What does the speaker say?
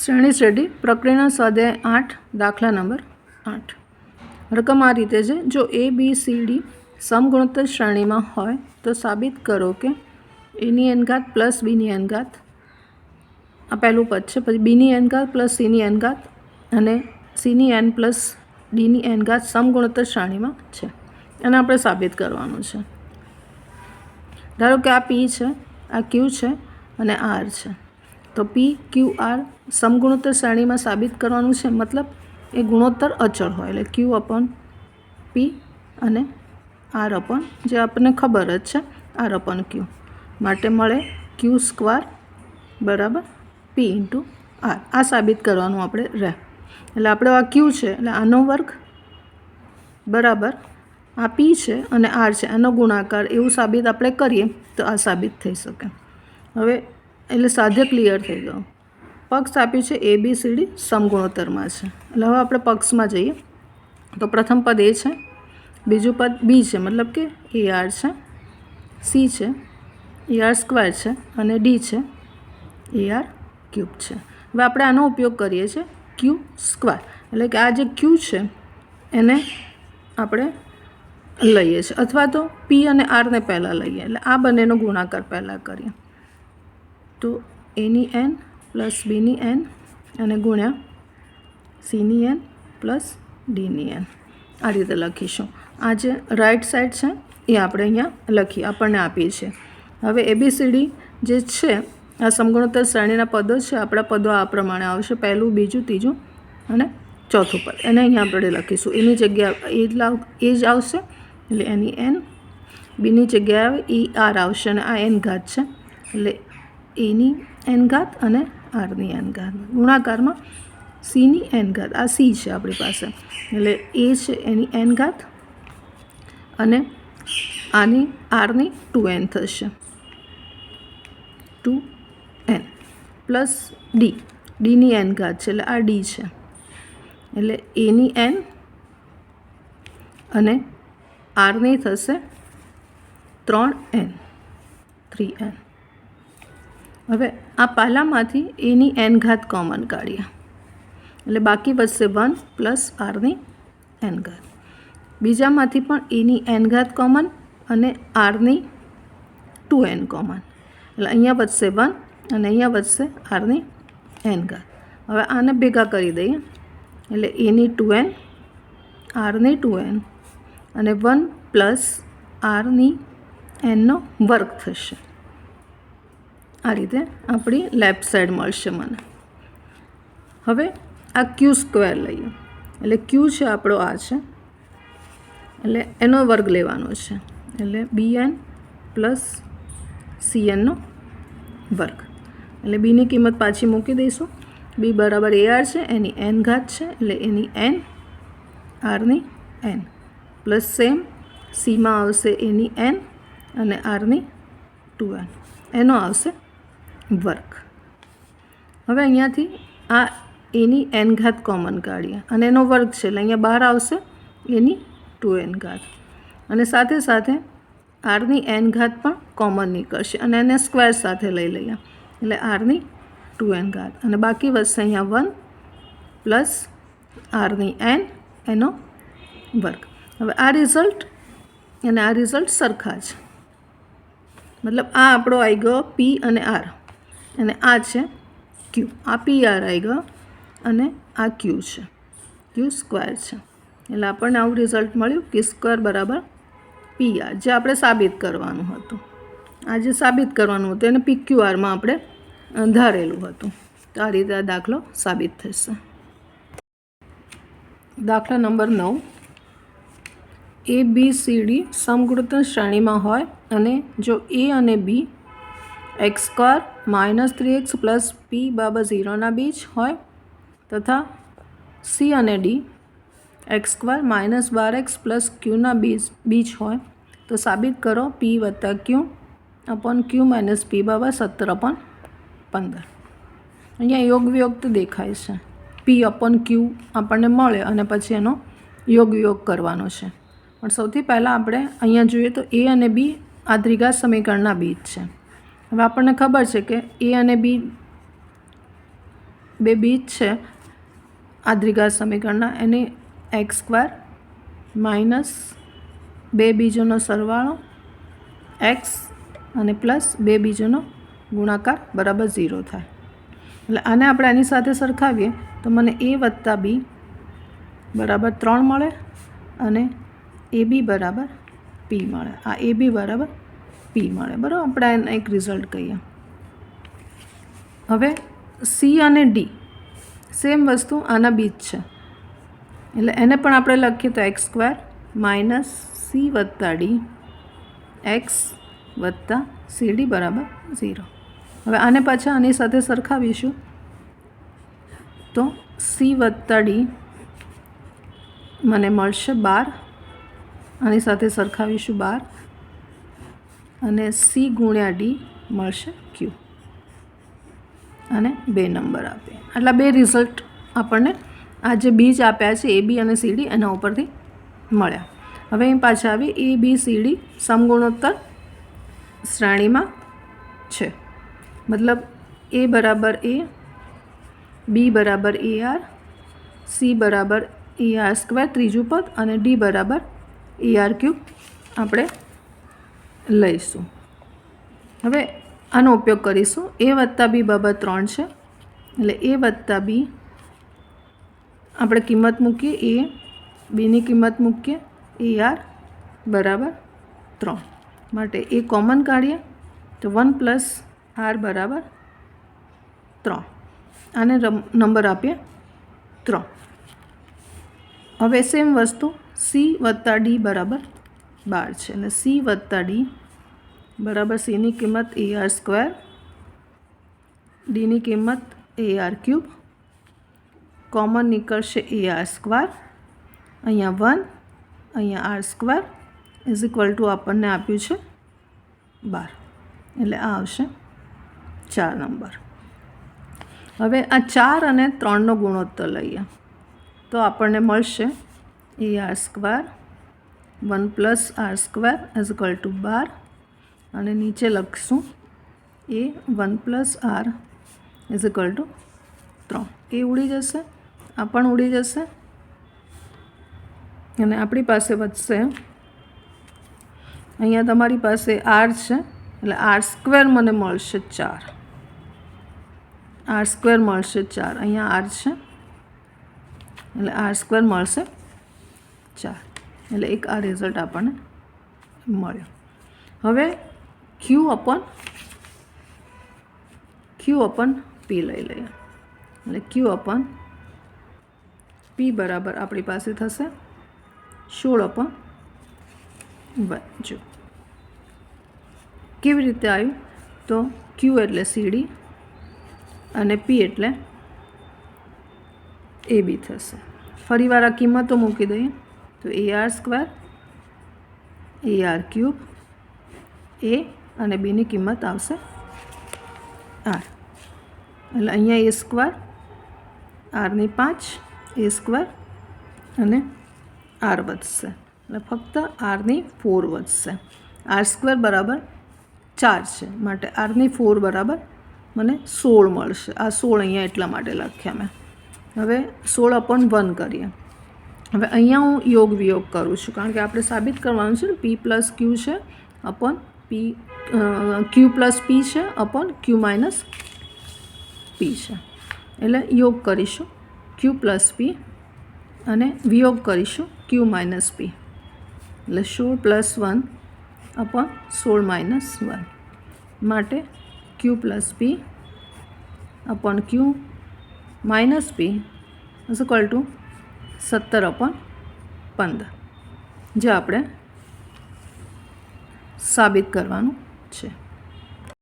શ્રેણી શ્રેઢી પ્રક્રિયાના સ્વાધ્યાય આઠ, દાખલા નંબર આઠ. રકમ આ રીતે છે, જો એ બી સી ડી સમગુણોત્તર શ્રેણીમાં હોય, તો સાબિત કરો કે એની એનઘાત પ્લસ બીની એનઘાત આ પહેલું પદ છે, પછી બીની એનઘાત પ્લસ સીની એનઘાત અને સીની એન પ્લસ ડીની એનઘાત સમગુણોત્તર શ્રેણીમાં છે. એને આપણે સાબિત કરવાનું છે. ધારો કે આ પી છે, આ ક્યુ છે અને આર છે. તો પી ક્યુ આર સમગુણોત્તર શ્રેણીમાં સાબિત કરવાનું છે. મતલબ એ ગુણોત્તર અચળ હોય. એટલે ક્યુ અપોન પી અને આર અપોન જે આપણને ખબર જ છે. આર અપોન ક્યુ માટે મળે ક્યુ સ્ક્વાર બરાબર પી ઇન્ટુ આર આ સાબિત કરવાનું આપણે રહે. એટલે આપણે આ ક્યુ છે. એટલે આનો વર્ગ બરાબર આ પી છે અને આર છે. આનો ગુણાકાર એવું સાબિત આપણે કરીએ તો આ સાબિત થઈ શકે. હવે એટલે સાધ્ય ક્લિયર થઈ ગયો. પક્ષ આપ્યું છે એ બી સી ડી સમગુણોત્તરમાં છે. એટલે હવે આપણે પક્ષમાં જઈએ. તો પ્રથમ પદ એ છે. બીજું પદ બી છે, મતલબ કે એ આર છે. સી છે એ આર સ્ક્વેર છે અને ડી છે એ આર ક્યુબ છે. હવે આપણે આનો ઉપયોગ કરીએ છીએ ક્યુ સ્ક્વેર એટલે કે આ જે ક્યુ છે, એને આપણે લઈએ છીએ. અથવા તો પી અને આરને પહેલાં લઈએ. એટલે આ બંનેનો ગુણાકાર પહેલાં કરીએ. તો એની એન પ્લસ બીની એન અને ગુણ્યા સીની એન પ્લસ ડીની એન. આ રીતે લખીશું. આ જે રાઈટ સાઈડ છે, એ આપણે અહીંયા લખીએ આપણને આપીએ છીએ. હવે એબીસીડી જે છે, આ સમગુણોત્તર શ્રેણીના પદો છે, આપણા પદો આ પ્રમાણે આવશે. પહેલું, બીજું, ત્રીજું અને ચોથું પદ. એને અહીંયા આપણે લખીશું. એની જગ્યા એ જ એ જ આવશે. એટલે એની એન બીની જગ્યાએ ઈ આર આવશે અને આ એન ઘાત છે. એટલે એની એન ઘાત અને આરની એન ઘાત ગુણાકારમાં સીની એન ઘાત આ સી છે આપણી પાસે. એટલે એ છે એની એન ઘાત અને આની, આરની ટુ એન થશે. Two n. Plus D. ડીની n ઘાત છે. એટલે આ ડી છે. એટલે એની એન અને આરની થશે ત્રણ એન. Three N. હવે આ પહેલાંમાંથી એની એન ઘાત કોમન કાઢીએ. એટલે બાકી વધશે વન પ્લસ આરની એન ઘાત. બીજામાંથી પણ એની એન ઘાત કોમન અને આરની ટુ એન કોમન એટલે અહીંયા વધશે વન અને અહીંયા વધશે આરની એન ઘાત. હવે આને ભેગા કરી દઈએ. એટલે એની ટુ એન આરની ટુ એન અને વન પ્લસ આરની એનનો વર્ગ થશે. આ રીતે આપણી લેફ્ટ સાઈડ મળશે મને. હવે આ ક્યુ સ્ક્વેર લઈએ. એટલે ક્યુ છે આપણો આ છે. એટલે એનો વર્ગ લેવાનો છે. એટલે બી એન પ્લસ સી એનનો વર્ગ. એટલે બીની કિંમત પાછી મૂકી દઈશું. બી બરાબર એ આર છે, એની એન ઘાત છે, એટલે એની એન આરની એન પ્લસ સેમ સીમાં આવશે એની એન અને આરની ટુ એન એનો આવશે વર્ગ હવે અહીંયાથી આ એની એન ઘાત કોમન કાઢીએ. અને એનો વર્ગ છે, એટલે અહીંયા બહાર આવશે એની ટુ એન ઘાત. અને સાથે સાથે આરની એન ઘાત પણ કોમન નીકળશે. અને એને સ્ક્વેર સાથે લઈ લઈએ. એટલે આરની ટુ એન ઘાત. અને બાકી વધશે અહીંયા વન પ્લસ આરની એન એનો વર્ગ. હવે આ રિઝલ્ટ અને આ રિઝલ્ટ સરખા છે મતલબ આ આપણો આવી ગયો પી અને આર અને આ છે ક્યુ આ પી આર આવી ગયો અને આ ક્યુ છે. ક્યુ સ્ક્વેર છે. એટલે આપણને આવું રિઝલ્ટ મળ્યું કે સ્ક્વેર બરાબર પી આર જે આપણે સાબિત કરવાનું હતું. આ જે સાબિત કરવાનું હતું એને પી ક્યુ આરમાં આપણે ધારેલું હતું. તો આ રીતે આ દાખલો સાબિત થશે. દાખલા નંબર નવ. એ બી સી ડી સમગુણોત્તર શ્રેણીમાં હોય અને જો એ અને B x square minus three x plus p બરાબર ઝીરોના બીજ હોય તથા સી અને ડી એક્સ સ્ક્વેર માઇનસ બાર એક્સ પ્લસ ક્યુના બીજ બીજ હોય તો સાબિત કરો પી વત્તા q upon q minus p બાબા સત્તર અપોન પંદર. અહીંયા યોગ વિયોગ તો દેખાય છે. પી અપોન ક્યુ આપણને મળે અને પછી એનો યોગ વિયોગ કરવાનો છે. પણ સૌથી પહેલાં આપણે અહીંયા જોઈએ તો એ અને બી આ દ્વિઘાત સમીકરણના બીજ છે. હવે આપણને ખબર છે કે એ અને બી બે બીજ છે આ દ્વિઘાત સમીકરણના. એની એક્સ સ્ક્વેર માઇનસ બે બીજોનો સરવાળો એક્સ અને પ્લસ બે બીજોનો ગુણાકાર બરાબર ઝીરો થાય. એટલે આને આપણે આની સાથે સરખાવીએ તો મને એ વત્તા બી બરાબર ત્રણ મળે અને એ બી બરાબર પી મળે. આ એ બી બરાબર પી મળે, બરાબર? આપણે એને એક રિઝલ્ટ કહીએ. હવે સી અને ડી સેમ વસ્તુ આના બીજ છે. એટલે એને પણ આપણે લખીએ તો એક્સ સ્ક્વેર માઇનસ સી વત્તા ડી એક્સ વત્તા સી ડી બરાબર ઝીરો હવે આને પાછા આની સાથે સરખાવીશું. તો સી વત્તા ડી મને મળશે બાર. આની સાથે સરખાવીશું બાર. અને સી ગુણ્યા ડી મળશે ક્યુ અને બે નંબર આપે. આટલા બે રિઝલ્ટ આપણને આ જે બીજ આપ્યા છે એ બી અને સી ડી એના ઉપરથી મળ્યા. હવે અહીં પાછા આવી એ બી સી ડી સમગુણોત્તર શ્રેણીમાં છે. મતલબ એ બરાબર એ બી બરાબર એ આર સી બરાબર એ આર સ્ક્વેર ત્રીજું પદ અને ડી બરાબર એ આર ક્યુબ આપણે લઈશું. હવે આનો ઉપયોગ કરીશું. એ વત્તા બી બરાબર ત્રણ છે. એટલે એ વત્તા બી આપણે કિંમત મૂકીએ. એ બીની કિંમત મૂકીએ. એ આર બરાબર ત્રણ. માટે એ કોમન કાઢીએ તો વન પ્લસ આર બરાબર ત્રણ. આને નંબર આપીએ. ત્રણ. હવે સેમ વસ્તુ સી વત્તા ડી બરાબર બાર છે એટલે સી વત્તા ડી બરાબર સીની કિંમત એ આર સ્ક્વેર ડીની કિંમત એ આર ક્યુબ કોમન નીકળશે એ આર સ્ક્વેર અહીંયા વન અહીંયા r square is equal to આપણને આપ્યું છે બાર. એટલે આ આવશે ચાર નંબર. હવે આ ચાર અને ત્રણનો ગુણોત્તર લઈએ તો આપણને મળશે A r square one plus r square is equal to બાર. અને નીચે લખશું A one plus r is equal to ત્રણ. એ ઉડી જશે, આ પણ ઉડી જશે. અને આપણી પાસે વધશે, અહીંયા તમારી પાસે આર છે, એટલે આર સ્ક્વેર મને મળશે ચાર. આર સ્ક્વેર મળશે ચાર, અહીંયા આર છે, એટલે આર સ્ક્વેર મળશે ચાર. એટલે એક આ રિઝલ્ટ આપણને મળ્યો. હવે q upon q upon p લઈ લઈએ. એટલે ક્યુ અપન પી બરાબર આપણી પાસે થશે સોળ અપન વન. જો. કેવી રીતે આવ્યું? તો ક્યુ એટલે સીડી અને પી એટલે એ બી થશે. ફરીવાર આ કિંમતો મૂકી દઈએ. તો A r square, A r cube, A અને બીની કિંમત આવશે આર. એટલે અહીંયા એ સ્ક્વેર આરની પાંચ, એ સ્ક્વેર અને આર વધશે. એટલે ફક્ત આરની ફોર વધશે. આર સ્ક્વેર બરાબર ચાર છે. માટે આરની ફોર બરાબર મને સોળ મળશે. આ સોળ અહીંયા એટલા માટે લખ્યા મેં. હવે સોળ અપોન વન કરીએ. હવે અહીંયા હું યોગ વિયોગ કરું છું, કારણ કે આપણે સાબિત કરવાનું છે ને પી પ્લસ ક્યુ છે upon p q plus p છે અપોન ક્યુ માઇનસ પી છે. એટલે યોગ કરીશું ક્યુ પ્લસ પી અને વિયોગ કરીશું ક્યુ માઇનસ પી એટલે સોળ પ્લસ વન અપોન સોળ માઇનસ વન માટે q plus p upon q minus p is equal to સત્તર અપોન પંદર. જે આપણે સાબિત કરવાનું છે.